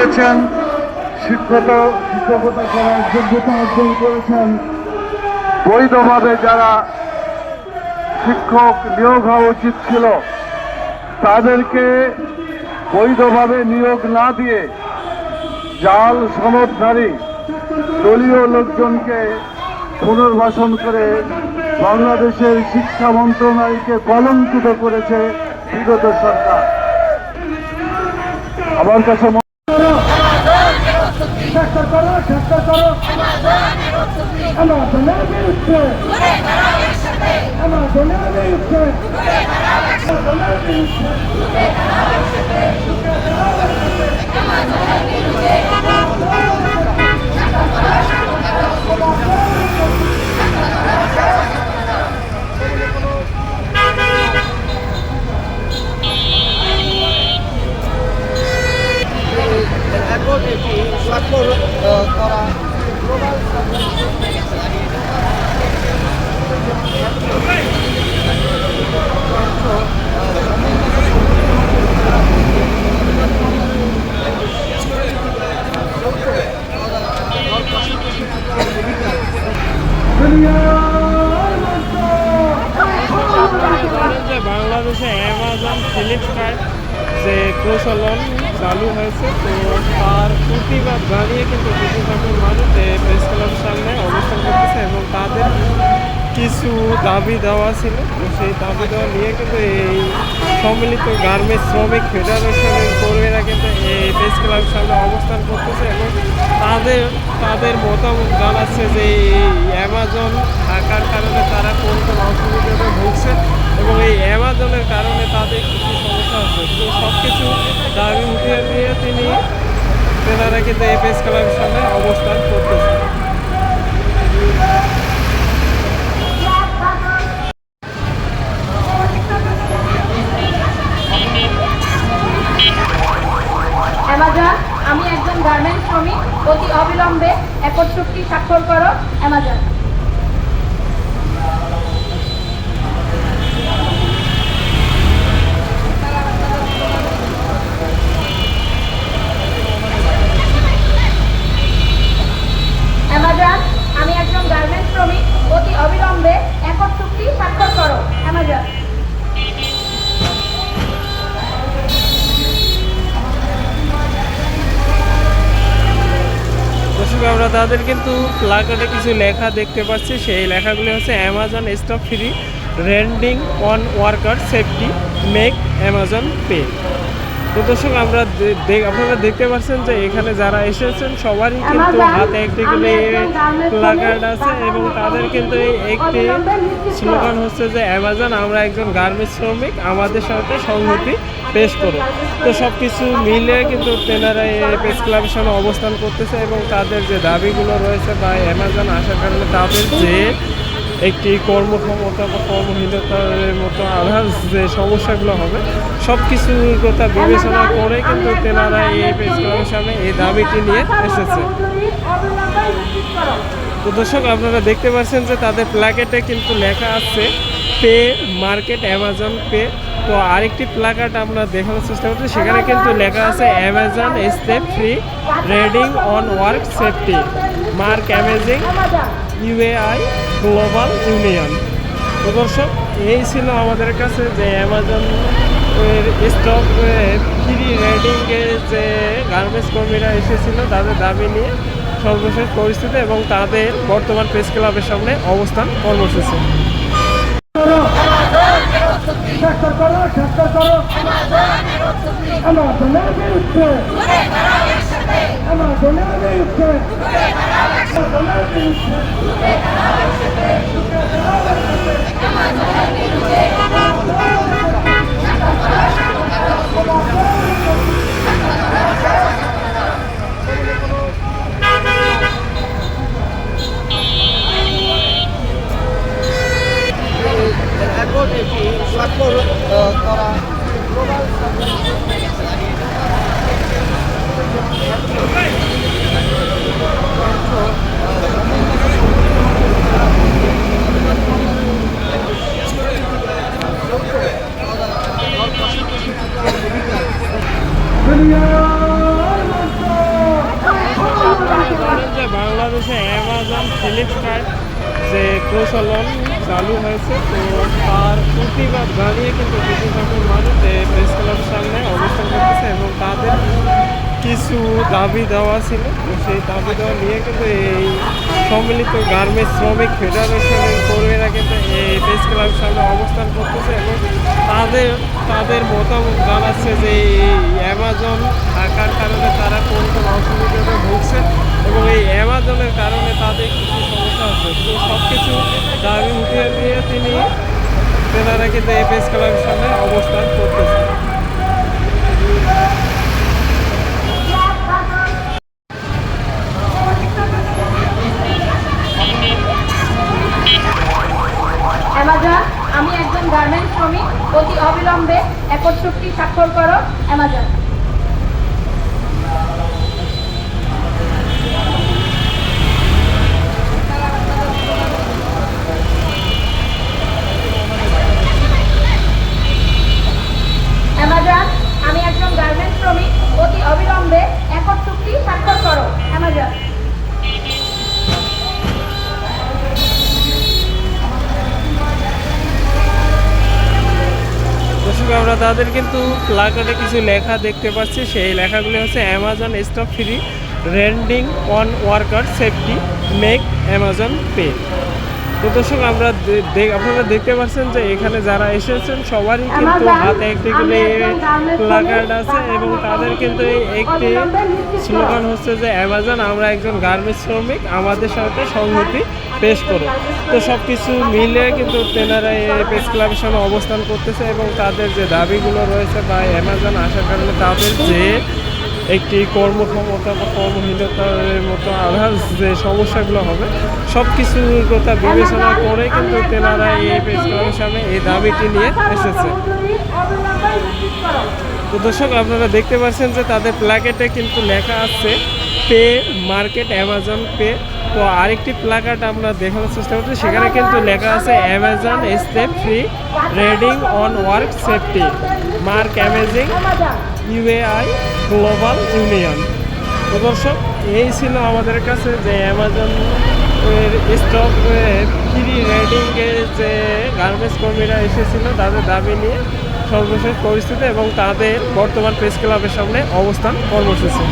করেছেন শিক্ষকতা শিক্ষকতা করার যোগ্যতা অর্জন করেছেন। বৈধভাবে যারা শিক্ষক নিয়োগ হওয়া উচিত ছিল, তাদেরকে বৈধভাবে নিয়োগ না দিয়ে জাল সনদধারী দলীয় লোকজনকে পুনর্বাসন করে বাংলাদেশের শিক্ষা মন্ত্রণালয়কে কলঙ্কিত করেছে বিগত সরকার। আমার কাছে করো সাক্ষর করো। আমার দলের বিরুদ্ধে আমার দলের বিরুদ্ধে আমার দলের বিরুদ্ধে এটি স্বাক্ষর করা বলেন হয়েছে। তো তার প্রতিবাদ জানিয়ে কিন্তু কিছু সংখ্যক মানুষ ক্লাবের সামনে অবস্থান করতেছে এবং তাদের কিছু দাবি দেওয়া ছিল। তো সেই দাবি দেওয়া নিয়ে কিন্তু এই সম্মিলিত গার্মেন্টস শ্রমিক ফেডারেশনের কর্মীরা কিন্তু এই প্রেস ক্লাবের সামনে অবস্থান করতেছে এবং তাদের তাদের মতামত জানাচ্ছে যে এই অ্যামাজন থাকার কারণে তারা কোন কোন অসুবিধাতে ভুগছে। এবং এই অ্যামাজনের কারণে তাদের কী সমস্যা হচ্ছে। তো সব কিছু দাবি উঠিয়ে দিয়ে তিনি তেনারা কিন্তু এই প্রেস ক্লাবের সামনে অবস্থান করতেছে অ্যামাজন, আমি একজন গার্মেন্টস শ্রমিক। অতি অবিলম্বে চুক্তি স্বাক্ষর করো, অ্যামাজন আমি একজন গার্মেন্টস শ্রমিক অতি অবিলম্বে একর চুক্তি স্বাক্ষর করো অ্যামাজন দর্শক আমরা তাদের কিন্তু প্লাকার্ডে কিছু লেখা দেখতে পাচ্ছি। সেই লেখাগুলি হচ্ছে Amazon stop free riding on worker safety make Amazon pay তো দর্শক আমরা আপনারা দেখতে পাচ্ছেন যে এখানে যারা এসেছেন সবারই কিন্তু হাতে একটি করে প্লাকার্ড আছে এবং তাদের কিন্তু এই একটি স্লোগান হচ্ছে যে অ্যামাজন আমরা একজন গার্মেন্টস শ্রমিক আমাদের সাথে সংহতি পেশ করো। তো সব কিছু মিলে কিন্তু তেনারা এই প্রেস ক্লাবের সামনে অবস্থান করতেছে এবং তাদের যে দাবিগুলো রয়েছে বা অ্যামাজন আসার কারণে তাদের যে একটি কর্মক্ষমতা বা কর্মহীনতার মতো আধার যে সমস্যাগুলো হবে সব কিছুর কথা বিবেচনা করে কিন্তু তেনারা এই প্রেস ক্লাবের সামনে এই দাবিটি নিয়ে এসেছে। তো দর্শক, আপনারা দেখতে পাচ্ছেন যে তাদের প্ল্যাকেটে কিন্তু লেখা আছে, পে মার্কেট অ্যামাজন পে তো আরেকটি প্ল্যাকার্ড আমরা দেখানোর চেষ্টা করছি। সেখানে কিন্তু লেখা আছে Amazon step free riding on work safety mark amazing UAI global union তো দর্শক, এই ছিল আমাদের কাছে যে অ্যামাজন স্টক ফ্রি রেডিংয়ে যে গার্মেন্টস কর্মীরা এসেছিল, তাদের দাবি নিয়ে সর্বশেষ পরিস্থিতি এবং তাদের বর্তমান প্রেস ক্লাবের সামনে অবস্থান কর্মসূচি। সাক্ষর করো সাক্ষর করো। আমার দলের বিরুদ্ধে আমার দলের বিরুদ্ধে আমার দলের বিরুদ্ধে এখন এটি স্বাক্ষর আহ, করা দুনিয়ার মানুষ বাংলাদেশে অ্যামাজন ফ্লিপকার্ট যে প্রচলন চালু হয়েছে। তো তার প্রতিবাদ জানিয়ে কিন্তু কিছু সংখ্যক মানুষ প্রেস ক্লাবের সামনে অবস্থান করতেছে এবং তাদের কিছু দাবি দেওয়া ছিল। তো সেই দাবি দেওয়া নিয়ে কিন্তু এই সম্মিলিত গার্মেন্টস শ্রমিক ফেডারেশনের কর্মীরা কিন্তু এই প্রেস ক্লাবের সামনে অবস্থান করতেছে এবং তাদের তাদের মতামত জানাচ্ছে যে এই অ্যামাজন থাকার কারণে তারা কোন কোন অসুবিধাতে ভুগছে এবং এই অ্যামাজনের কারণে তাদের কিছু সমস্যা হচ্ছে তো সব কিছু দাবি উঠিয়ে দিয়ে তিনি তেনারা কিন্তু এই ক্লাবের সামনে অবস্থান করতেছে। আমি একজন গার্মেন্টস শ্রমিক। অতি অবিলম্বে চুক্তি স্বাক্ষর করো, অ্যামাজন আমি একজন গার্মেন্টস শ্রমিক অতি অবিলম্বে একর চুক্তি স্বাক্ষর করো অ্যামাজন দর্শক আমরা তাদের কিন্তু প্লাকার্ডে কিছু লেখা দেখতে পাচ্ছি। সেই লেখাগুলি হচ্ছে Amazon stock free riding on worker safety make Amazon pay তো দর্শক আমরা আপনারা দেখতে পাচ্ছেন যে এখানে যারা এসেছেন সবারই কিন্তু হাতে একটি করে প্লাকার্ড আছে এবং তাদের কিন্তু এই একটি স্লোগান হচ্ছে যে অ্যামাজন আমরা একজন গার্মেন্টস শ্রমিক আমাদের সাথে সংহতি পেশ করো। তো সব কিছু মিলে কিন্তু তেনারা এই প্রেস ক্লাবের সামনে অবস্থান করতেছে এবং তাদের যে দাবিগুলো রয়েছে বা অ্যামাজন আসার কারণে তাদের যে একটি কর্মক্ষমতা বা কর্মহীনতার মতো আধার যে সমস্যাগুলো হবে সব কিছুর কথা বিবেচনা করে কিন্তু তেনারা এই প্রেস সামনে এই দাবিটি নিয়ে এসেছে। তো দর্শক, আপনারা দেখতে পাচ্ছেন যে তাদের প্ল্যাকেটে কিন্তু লেখা আছে, পে মার্কেট অ্যামাজন পে। তো আরেকটি প্ল্যাকার্ড আমরা দেখানোর চেষ্টা করছি, সেখানে কিন্তু লেখা আছে, Amazon step free riding on work safety. Mark amazing. UAI global union. তো দর্শক, এই ছিল আমাদের কাছে যে অ্যামাজন স্টক ফ্রি রেডিংয়ে যে গার্মেন্টস কর্মীরা এসেছিল, তাদের দাবি নিয়ে সর্বশেষ পরিস্থিতি এবং তাদের বর্তমান প্রেস ক্লাবের সামনে অবস্থান কর্মসূচি।